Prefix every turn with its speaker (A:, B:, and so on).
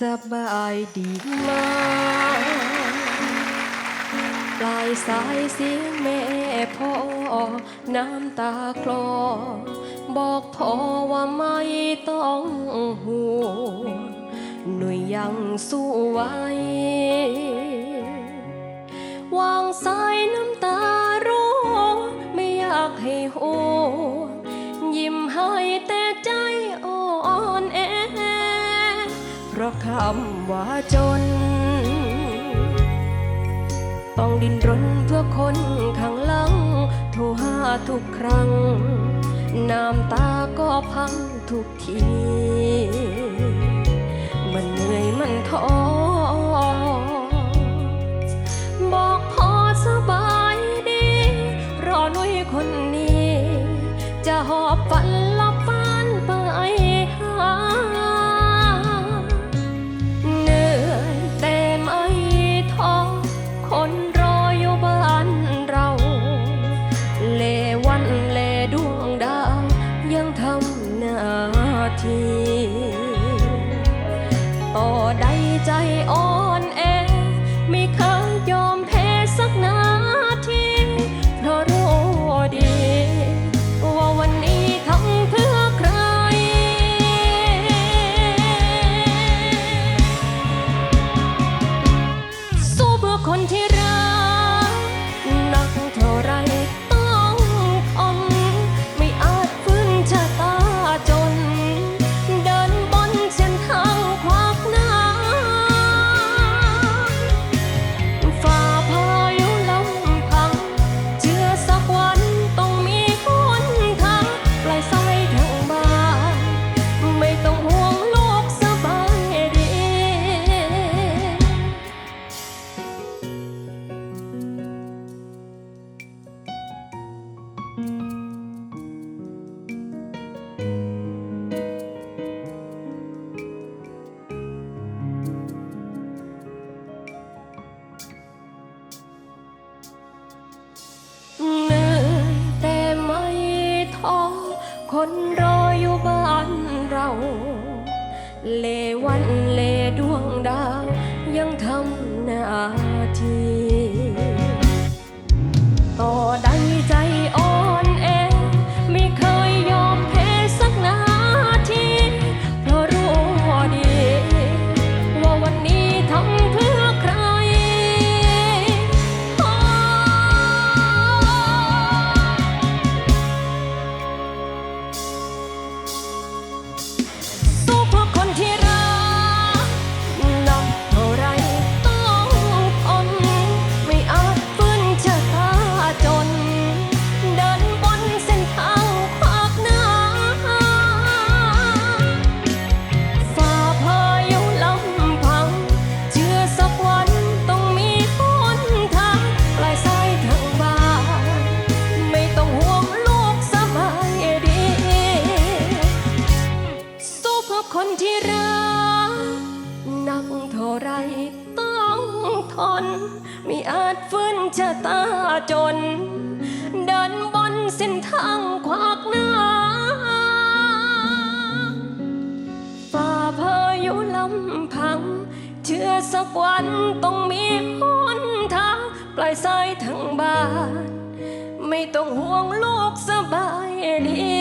A: สบายดีไหมปลายสายเสียงแม่พ่อ น้ำตาคลอ บอกพ่อว่าไม่ต้องห่วงหนุ่ยยังสู้ไว้ วางสายน้ำตา ราะคำว่าจน ต้องดิ้นรนเพื่อคนข้างหลังโทรหาทุกครั้ง น้ำตาก็พังทุกที มันเหนื่อยมันท้อ ต่อใดใจอ่อน คนรออยู่บ้านเรา เลวันเลดวงดาวยังทำหน้าที่ กเท่าไรต้องทนไม่อาจฟื้นชะตาจน เดินบนเส้นทางขวากหน้าฝ่าพายุลำพัง เชื่อสักวันต้องมีหนทางปลายสายทางบ้าน ไม่ต้องห่วงลูกสบายดี